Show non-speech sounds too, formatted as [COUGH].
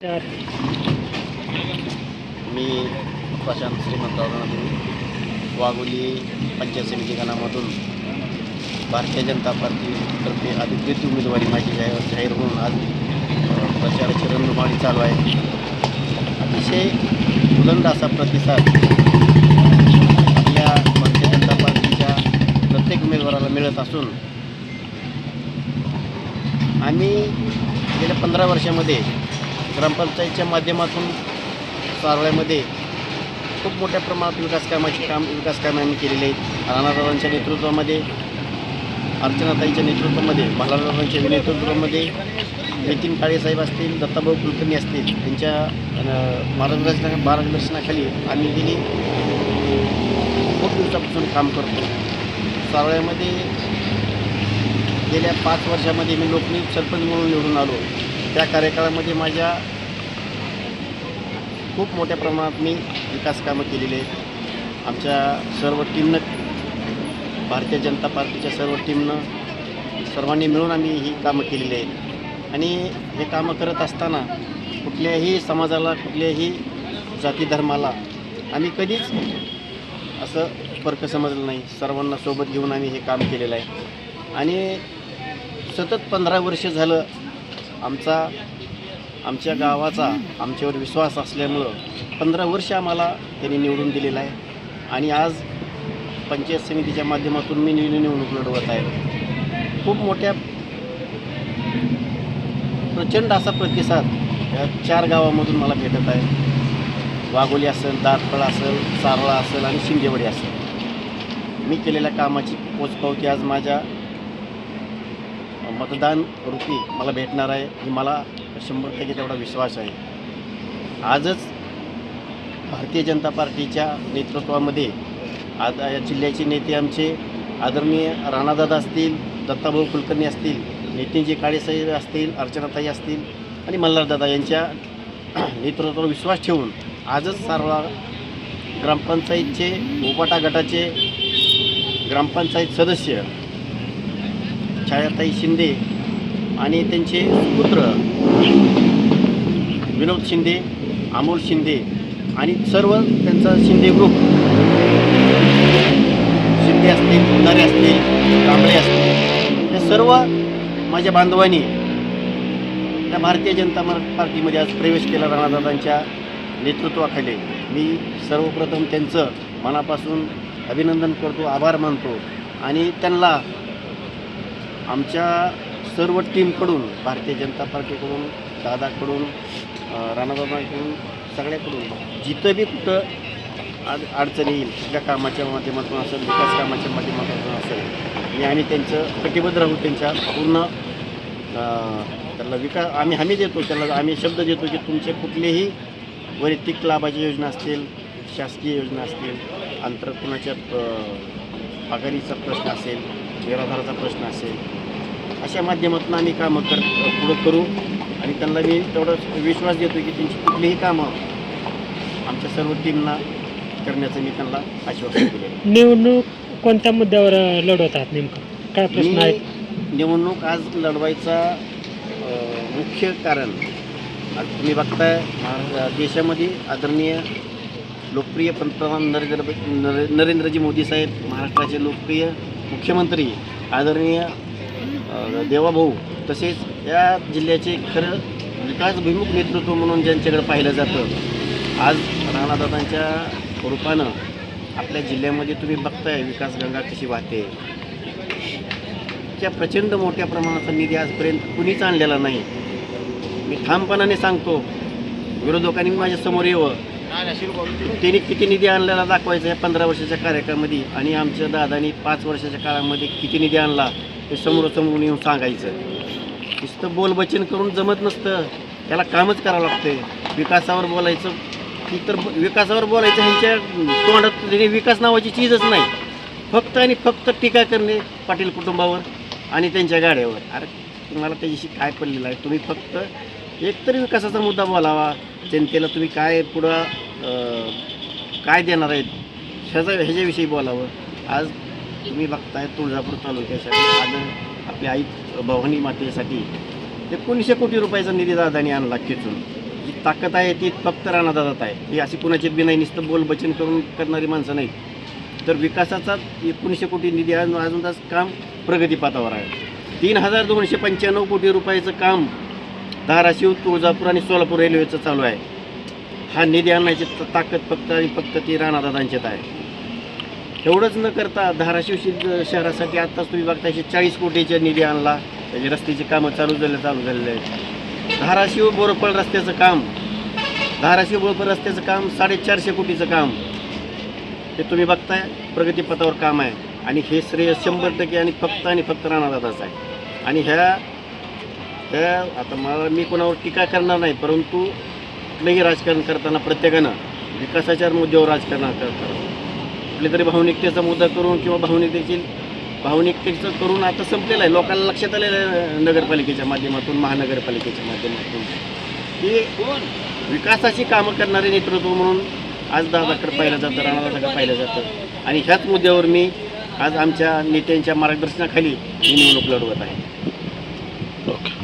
तर मी प्रशांत श्रीमंतराव वाघोली पंचायत समिती गणामधून भारतीय जनता पार्टीतर्फे अधिकृत उमेदवारी माझी जाहीर जाहीर होऊन आज प्रचाराची रंगमाळी चालू आहे. अतिशय उदंड असा प्रतिसाद आपल्या भारतीय जनता पार्टीच्या प्रत्येक उमेदवाराला मिळत असून आम्ही गेल्या पंधरा वर्षामध्ये ग्रामपंचायतच्या माध्यमातून सारवळ्यामध्ये खूप मोठ्या प्रमाणात विकास कामाची काम विकास कामे आम्ही केलेले आहेत. राणादादांच्या नेतृत्वामध्ये अर्चनाताईच्या नेतृत्वामध्ये भालादादांच्या नेतृत्वामध्ये नितीन काळेसाहेब असतील दत्ताभाऊ कुलकर्णी असतील त्यांच्या मार्गदर्शना मार्गदर्शनाखाली आम्ही गेली खूप दिवसापासून काम करतो. सारवळ्यामध्ये गेल्या पाच वर्षामध्ये मी लोकनियुक्त सरपंच म्हणून निवडून आलो. त्या कार्यकाळामध्ये माझ्या खूप मोठ्या प्रमाणात मी विकास कामं केलेली आहेत. आमच्या सर्व टीमनं भारतीय जनता पार्टीच्या सर्व टीमनं सर्वांनी मिळून आम्ही ही कामं केलेली आहेत. आणि हे कामं करत असताना कुठल्याही समाजाला कुठल्याही जाती धर्माला आम्ही कधीच असं फरक समजलं नाही. सर्वांना सोबत घेऊन आम्ही हे काम केलेलं आहे. आणि सतत पंधरा वर्ष झालं आमचा आमच्या गावाचा आमच्यावर विश्वास असल्यामुळं पंधरा वर्ष आम्हाला त्यांनी निवडून दिलेलं आहे. आणि आज पंचायत समितीच्या माध्यमातून मी निवडणूक लढवत आहे. खूप मोठ्या प्रचंड असा प्रतिसाद या चार गावामधून मला भेटत आहे. वाघोली असेल दातफळ असेल सारळा असेल आणि शिंदेवाडी असेल. मी केलेल्या कामाची पोचपावती आज माझ्या मतदान रूपी मला भेटणार आहे. ही मला शंभर टक्के तेवढा विश्वास आहे. आजच भारतीय जनता पार्टीच्या नेतृत्वामध्ये आज या जिल्ह्याचे नेते आमचे आदरणीय राणादादा असतील दत्ताभाऊ कुलकर्णी असतील नितीनजी काळेसाहेब असतील अर्चनाताई असतील आणि मल्हारदादा यांच्या [CLEARS THROAT] नेतृत्वावर विश्वास ठेवून आजच सारवा ग्रामपंचायतचे उपाटा गटाचे ग्रामपंचायत सदस्य छायाताई शिंदे आणि त्यांचे पुत्र विनोद शिंदे अमोल शिंदे आणि सर्व त्यांचा शिंदे ग्रुप शिंदे असतील उदारे असतील कांबळे असतील. या सर्व माझ्या बांधवांनी त्या भारतीय जनता पार्टीमध्ये आज प्रवेश केला राणादादांच्या नेतृत्वाखाली. मी सर्वप्रथम त्यांचं मनापासून अभिनंदन करतो आभार मानतो आणि त्यांना आमच्या सर्व टीमकडून भारतीय जनता पार्टीकडून दादाकडून अ, सगळ्याकडून जिथं बी कुठं आड अडचणी येईल कुठल्या कामाच्या माध्यमातून असेल विकास कामाच्या माध्यमातून असेल मी आम्ही त्यांचं कटिबद्ध राहू त्यांच्या पूर्ण त्याला विकास आम्ही हमी देतो त्याला आम्ही शब्द देतो की तुमचे कुठलेही वैयक्तिक लाभाची योजना असतील शासकीय योजना असतील अंतर कुणाच्या अ, प्रश्न असेल निराधाराचा प्रश्न असेल अशा माध्यमातून आम्ही कामं कर पुढं करू आणि त्यांना मी तेवढा विश्वास देतो की त्यांची कुठलीही कामं आमच्या सर्व टीमना करण्याचं मी त्यांना आश्वासन दिले निवडणूक कोणत्या मुद्द्यावर लढवतात नेमकं? काय प्रश्न मी आहेत? निवडणूक आज लढवायचा मुख्य कारण आज तुम्ही बघताय देशामध्ये आदरणीय लोकप्रिय पंतप्रधान नरेंद्र नरे- नरेंद्रजी मोदी साहेब महाराष्ट्राचे लोकप्रिय मुख्यमंत्री आदरणीय देवाभाऊ तसेच या जिल्ह्याचे खरं विकासभिमुख नेतृत्व म्हणून ज्यांच्याकडे पाहिलं जातं आज राणादादांच्या रूपानं आपल्या जिल्ह्यामध्ये तुम्ही बघताय विकासगंगा कशी वाहते. त्या प्रचंड मोठ्या प्रमाणाचा निधी आजपर्यंत कुणीच आणलेला नाही. मी ठामपणाने सांगतो विरोधकांनी माझ्यासमोर यावं. त्यांनी किती निधी आणलेला दाखवायचा या पंधरा वर्षाच्या कार्यकाळामध्ये आणि आमच्या दादानी पाच वर्षाच्या काळामध्ये किती निधी आणला. हे समोरासमोरून येऊन सांगायचं. नुसतं बोलबचन करून जमत नसतं. त्याला कामच करावं लागतंय. विकासावर बोलायचं. इतर तर विकासावर बोलायचं ह्यांच्या तोंडात विकास नावाची चीजच नाही. फक्त आणि फक्त टीका करणे पाटील कुटुंबावर आणि त्यांच्या गाड्यावर. अरे तुम्हाला त्याच्याशी काय पडलेलं आहे? तुम्ही फक्त एकतरी विकासाचा मुद्दा बोलावा. जनतेला तुम्ही काय पुढं काय देणार आहेत? ह्याचा ह्याच्याविषयी बोलावं. आज तुम्ही बघताय तुळजापूर तालुक्यासाठी आज आपल्या आई भवानी मातेसाठी. एकोणीसशे कोटी रुपयाचा निधी दादानी आणला खेचून. ताकद आहे ती फक्त राणादादात आहे. ही अशी कुणाची बी नाही नुसतं बोल बचन करून करणारी माणसं नाहीत. तर विकासाचा एकोणीसशे कोटी निधी अजून अजून तास काम प्रगतीपातावर आहे. तीन हजार दोनशे पंच्याण्णव कोटी रुपयाचं काम धाराशिव तुळजापूर आणि सोलापूर रेल्वेचं चालू आहे. हा निधी आणण्याची ताकद फक्त आणि फक्त ती राणादादांच्यात आहे. एवढंच न करता धाराशिव शहरासाठी आत्ताच तुम्ही बघता एकशे चाळीस कोटीचा निधी आणला. त्याची रस्त्याची कामं चालू झाले चालू झालेले आहेत. धाराशिव बोरपळ रस्त्याचं काम धाराशिव बोरपळ रस्त्याचं काम साडेचारशे कोटीचं काम. हे तुम्ही बघताय प्रगतीपथावर काम आहे. आणि हे श्रेय शंभर टक्के आणि फक्त आणि फक्त राणादादाच आहे. आणि ह्या ह्या आता मला मी कोणावर टीका करणार नाही परंतु कुठलंही राजकारण करताना प्रत्येकानं विकासाच्या मुद्द्यावर राजकारण करतात कुठल्या तरी भावनिकतेचा मुद्दा करून किंवा भावनिकतेची भावनिकतेचं करून आता संपलेलं आहे. लोकांना लक्षात आलेलं आहे नगरपालिकेच्या माध्यमातून महानगरपालिकेच्या माध्यमातून. की विकासाची कामं करणारे नेतृत्व म्हणून आज दादाकडे पाहिलं जातं राणादादाकडे पाहिलं जातं. आणि ह्याच मुद्द्यावर मी आज आमच्या नेत्यांच्या मार्गदर्शनाखाली ही निवडणूक लढवत आहे. ओके.